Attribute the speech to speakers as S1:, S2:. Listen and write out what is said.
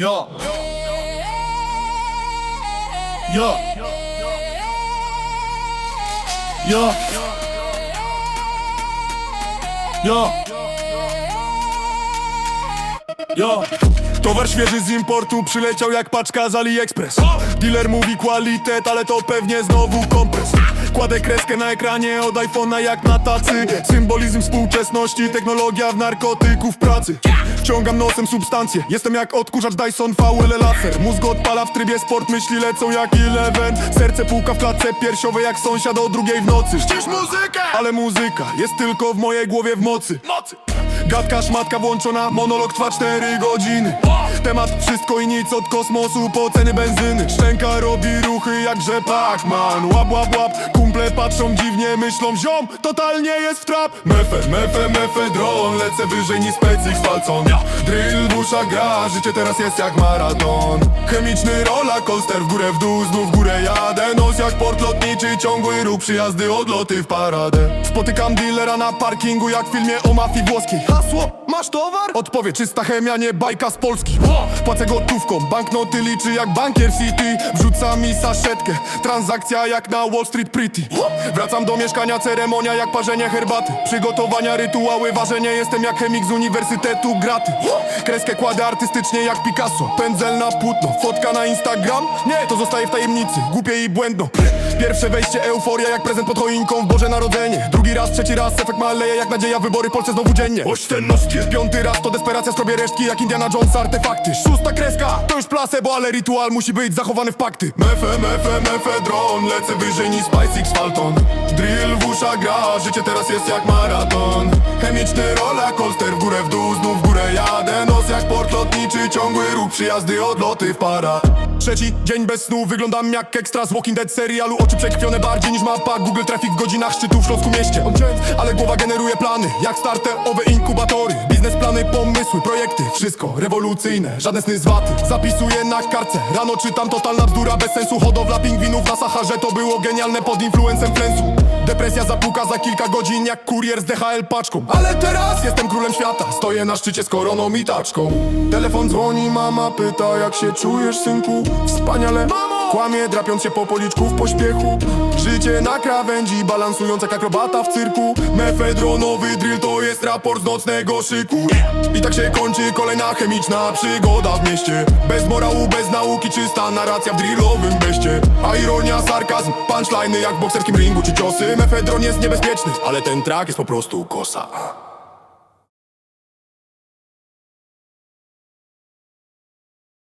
S1: Yo. Yo. Yo. Yo. Yo.
S2: Towar świeży z importu przyleciał jak paczka z AliExpress. Dealer mówi qualitet, ale to pewnie znowu kompres. Kładę kreskę na ekranie od iPhone'a jak na tacy. Symbolizm współczesności, technologia w narkotyków pracy. Wciągam nosem substancje, jestem jak odkurzacz Dyson VL laser. Mózg odpala w trybie sport, myśli lecą jak Eleven. Serce puka w klatce piersiowej jak sąsiad o drugiej w nocy. Ścisz muzykę! Ale muzyka jest tylko w mojej głowie w mocy. Mocy! Gadka szmatka włączona, monolog trwa 4 godziny. Temat wszystko i nic od kosmosu po ceny benzyny. Szczęka robi ruchy jak Pac-Man Łap, łap, łap, kumple patrzą dziwnie, myślą Ziom, totalnie jest w trap. Mefe, mefe, mefe, dron, lecę wyżej niż Specix Falcon Drill w gra, życie teraz jest jak maraton. Chemiczny roller coaster, w górę, w dół, znów w górę jadę. Nos jak port lotniczy, ciągły ruch, przyjazdy, odloty w paradę. Spotykam dealera na parkingu jak w filmie o mafii włoskiej Hasło, masz towar? Odpowie, czysta chemia, nie bajka z Polski. Płacę gotówką, banknoty liczy jak bankier City. Wrzuca mi saszetkę, transakcja jak na Wall Street Pretty. Wracam do mieszkania, ceremonia jak parzenie herbaty. Przygotowania, rytuały, ważenie, jestem jak chemik z uniwersytetu graty. Kreskę kładę artystycznie jak Picasso, pędzel na płótno Fotka na Instagram? Nie, to zostaje w tajemnicy, głupie i błędno Pierwsze wejście, euforia jak prezent pod choinką w Boże Narodzenie. Drugi raz, trzeci raz, efekt maleje jak nadzieja, wybory Polsce znowu dziennie. Oszczędności Piąty raz to desperacja, skrobię resztki jak Indiana Jones artefakty. Szósta kreska, to już placebo, ale rytual musi być zachowany w pakty. Mefe, mefe, mefe, dron, lecę wyżej niż Spice X Falcon. Drill w uszach gra, życie teraz jest jak maraton. Chemiczny roller coaster, w górę, w dół, znów w górę jadę. Nos jak port lotniczy, ciągły ruch, przyjazdy, odloty w para. Trzeci dzień bez snu, wyglądam jak ekstra z Walking Dead serialu. Oczy przekrwione bardziej niż mapa Google Traffic w godzinach szczytu w Śląsku mieście. Ale głowa generuje plany, jak starterowe inkubatory. Biznesplany, pomysły, projekty, wszystko rewolucyjne Żadne sny z waty, zapisuję na kartce Rano czytam totalna bzdura bez sensu Hodowla pingwinów na Saharze. To było genialne pod influencem flensu Depresja zapuka za kilka godzin jak kurier z DHL paczką. Ale teraz jestem królem świata Stoję na szczycie z koroną i taczką. Telefon dzwoni, mama pyta jak się czujesz synku? Wspaniale! Kłamie drapiąc się po policzku w pośpiechu. Życie na krawędzi balansując jak akrobata w cyrku. Mefedronowy drill to jest raport z nocnego szyku. I tak się kończy kolejna chemiczna przygoda w mieście. Bez morału, bez nauki, czysta narracja w drillowym beście. A ironia, sarkazm, punchliny jak w bokserskim ringu. Czy ciosy? Mefedron jest niebezpieczny, ale ten track jest po prostu kosa